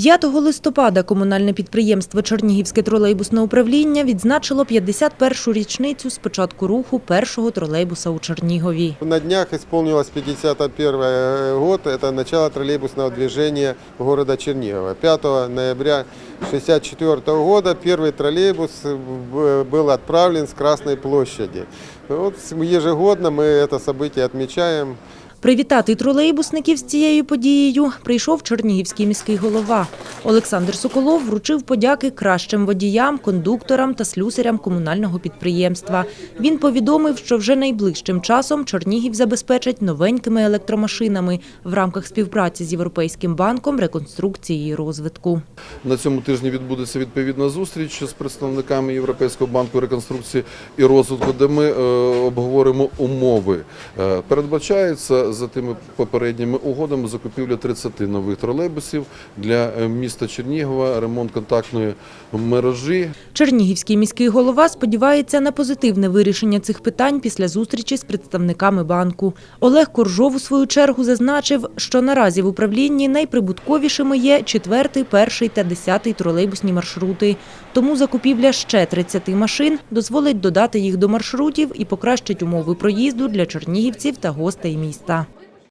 5 листопада комунальне підприємство Чернігівське тролейбусне управління відзначило 51-шу річницю з початку руху першого тролейбуса у Чернігові. На днях исполнилось 51 год, это начало троллейбусного движения города Чернигова. 5 ноября 1964 года первый троллейбус б- был отправлен с Красной площади. Вот ежегодно мы это событие отмечаем. Привітати тролейбусників з цією подією прийшов чернігівський міський голова. Олександр Соколов вручив подяки кращим водіям, кондукторам та слюсарям комунального підприємства. Він повідомив, що вже найближчим часом Чернігів забезпечать новенькими електромашинами в рамках співпраці з Європейським банком реконструкції і розвитку. На цьому тижні відбудеться відповідна зустріч з представниками Європейського банку реконструкції і розвитку, де ми е, обговоримо умови. Е, передбачається за тими попередніми угодами закупівля 30 нових тролейбусів для е, міста Чернігова, ремонт контактної мережі. Чернігівський міський голова сподівається на позитивне вирішення цих питань після зустрічі з представниками банку. Олег Коржов у свою чергу зазначив, що наразі в управлінні найприбутковішими є четвертий, перший та десятий тролейбусні маршрути. Тому закупівля ще 30 машин дозволить додати їх до маршрутів і покращить умови проїзду для чернігівців та гостей міста.